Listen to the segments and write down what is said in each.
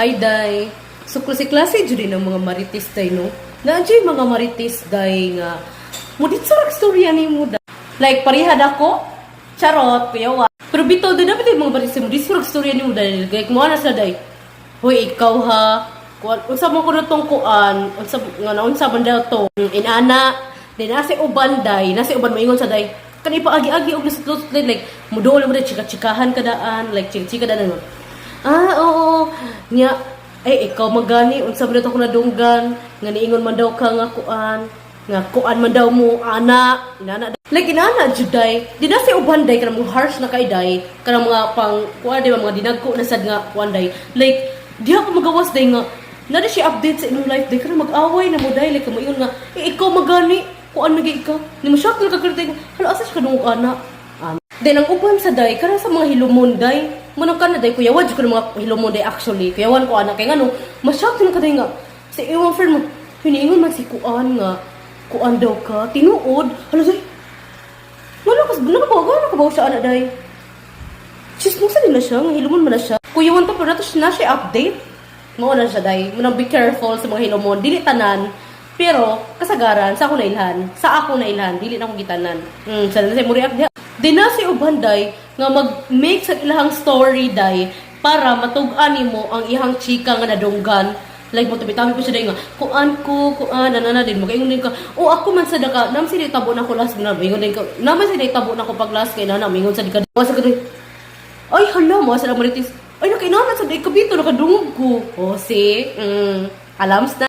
Hi, Day. So, klase-klase dyan din ang mga marites, Day, no? Naandiyo yung mga marites, Day, nga. Mudit sa storya ni mo. Like, parihad ako, charot, kuyawa. Pero bitaw din dapat mga marites, mudit sa storya ni mo, Day. Like, mo na sa Day. Hoy, ikaw ha. Kuan, unsa mo ko na tong kuan, unsa nga na unsa man daw to. Inana, din nasi uban day, nasi uban moingon sa day. Kani pa agi-agi og nasutlut like muduol mo day chika-chikahan kadaan, like chika-chika daan. Ah, oo. Nya ay ikaw magani unsa man daw to ko nadunggan, nga niingon man daw ka nga kuan, nga kuan man daw mo ana, inana Like inana juday, di na si uban day kanang harsh na kay day, kanang mga pang kuan day mga dinagko na sad nga kuan day. Like di ako magawas day nga na siya update sa inyong life day. Kanang mag-away na mo day. Like kamo nga eh, ikaw magani. Kuan magi ikaw. Ni mo shock na kagirtay hala asa siya kadungog ana? Then ang uban sa day, kara sa mga hilumon day, manang ka na day, kuya, wad ko ng mga hilumon day actually. Kuya, wan ko anak, kaya nga no, masyak ka day nga. Sa iwang friend mo, hiniingon man si kuan nga, kuan daw ka, tinuod, hala say, wala ka, nakabaw, gano'n nakabaw siya anak day. Chismosa nila siya, nga hilumon man na siya. Kuya, wan pa, siya na siya update. Mao na siya day, munang be careful sa mga hilumon, dili tanan, pero kasagaran sa ako na ilhan, sa ako na ilhan, dili na ako gitanan. Hmm, sa nasa mo react diha. Di na si Ubanday nga mag-make sa ilahang story day para matug-an nimo ang ihang chika nga nadunggan. Like mo tabi-tabi ko siya day nga, kuan ko, kuan, anana din, magaingon din ka, o ako man sa daka, nam si tabo na ko last na, maingon din ka, naman si tabo na ko pag last kay nana, maingon sa dika, sa kadoy, ay, hala mo, sa namaritis. Ay, nakinanan sa day kabito, nakadungog ko. O, si, mm, alams na.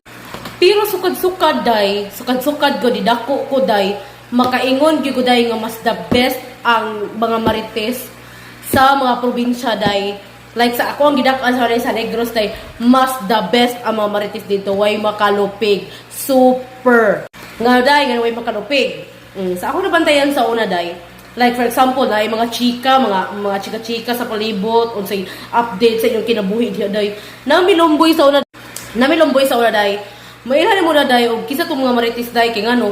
Pero sukad-sukad, day, sukad-sukad ko, didako ko, day, makaingon gyud ko, day, nga mas the best ang mga marites sa mga probinsya, day. Like sa ako ang gidakan sa sa Negros, day, mas the best ang mga marites dito, way makalupig. Super. Nga, day, nga way makalupig. Mm, sa ako nabantayan sa una, day, Like for example, na mga chika, mga mga chika-chika sa palibot, unsay update sa inyong kinabuhi diha day. Nami lomboy sa una, nami lomboy sa una day. Mailan mo na day og kisa tong mga marites day kay ngano.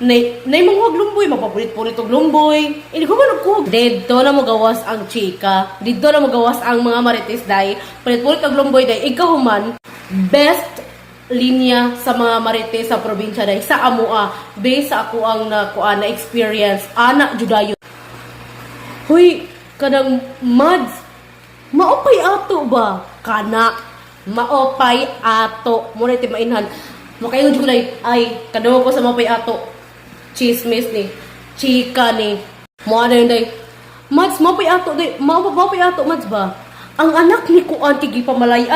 Nay, nay mga huwag lumboy, mapapulit-pulit og lumboy. Hindi ko man ko. Dito na mo gawas ang chika. Dito na mo gawas ang mga marites day. Pulit-pulit og lumboy day. Ikaw man, best linya sa mga marites sa probinsya day sa Amua based sa ako ang nakuha na experience ana judayo Hoy, kanang mads, maopay ato ba? Kana, maopay ato. Muna iti mainhan. Ko na ay, kadawa ko sa maopay ato. Chismis ni, chika ni. Mua na yun day. Mads, maopay ato day. Maopay ato, mads ba? Ang anak ni Kuan tigi pamalayan,